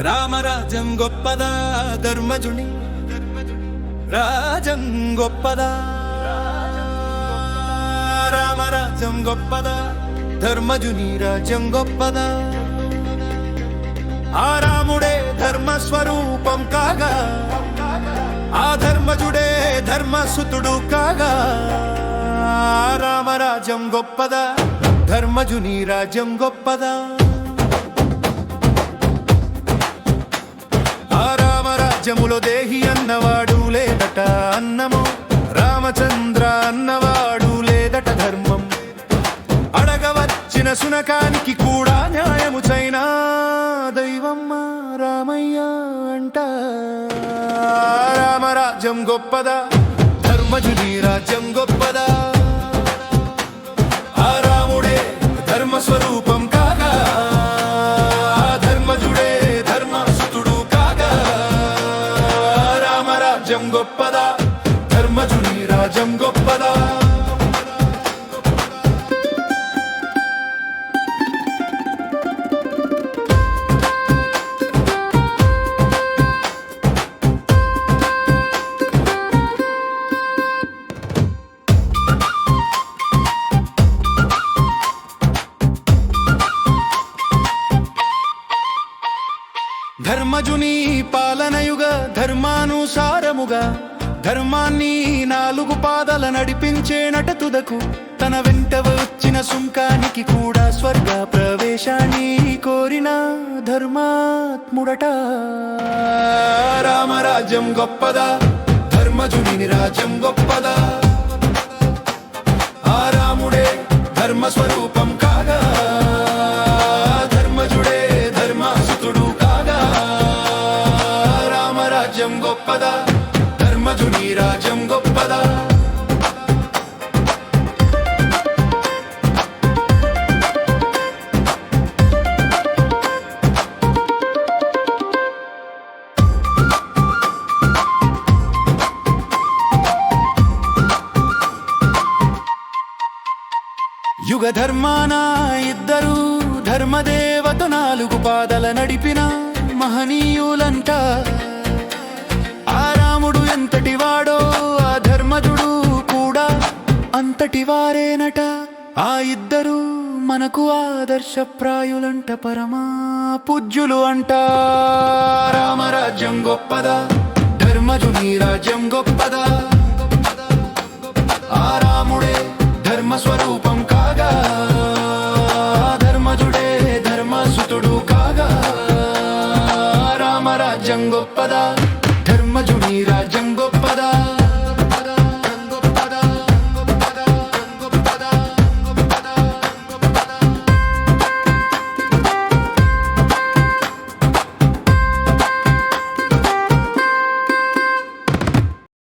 రామరాజ్యం గొప్పదా ధర్మజుని రాజం గొప్పదా? రామరాజ్యం గొప్పదా? ధర్మజుని రాజ్యం గొప్పదా? ఆ రాముడే ధర్మస్వరూపం కాగా? ఆ ధర్మజుడే ధర్మసుతుడు కాగా? ఆ రామరాజ్యం గొప్పదా? ధర్మజుని రాజ్యం గొప్పదా? రాజ్యములో దేహి అన్నవాడు లేదట అన్నము. రామచంద్ర అన్నవాడు లేదట ధర్మం. అడగవచ్చిన సునకానికి కూడా న్యాయము చైనా. దైవమ్మ రామయ్య అంట. రామరాజ్యం గొప్పదా? ధర్మజుని రాజ్యం గొప్పదా? ఆ రాముడే ధర్మస్వరూపం కాగా రాజ్యం గొప్పదా? ధర్మజుని రాజ్యం గొప్పదా? ధర్మజుని పాలనయుగ ధర్మానుసారముగా ధర్మాన్ని నాలుగు పాదల నడిపించేనట తుదకు తన వెంట వచ్చిన సుంకానికి కూడా స్వర్గ ప్రవేశాన్ని కోరిన ధర్మాత్ముడట. రామరాజ్యం గొప్పదా ధర్మజుని రాజ్యం గొప్పదా. రామరాజ్యం ధర్మధుని ధర్మజుని రాజ్యం గొప్పదా? యుగ ధర్మాన ఇద్దరు ధర్మదేవత నాలుగు పాదల నడిపిన మహనీయులంట. అంతటి వాడో ఆ ధర్మజుడు కూడా అంతటి వారేనట. ఆ ఇద్దరు మనకు ఆదర్శప్రాయులంట పరమా పూజ్యులు అంట. రామరాజ్యం గొప్పదా? ధర్మజుని రాజ్యం గొప్పదా? ఆ రాముడే ధర్మ స్వరూపం కాగా ధర్మజుడే ధర్మసుతుడు కాగా? రామరాజ్యం గొప్పదా? धर्म जुड़ी राजंगो पदा।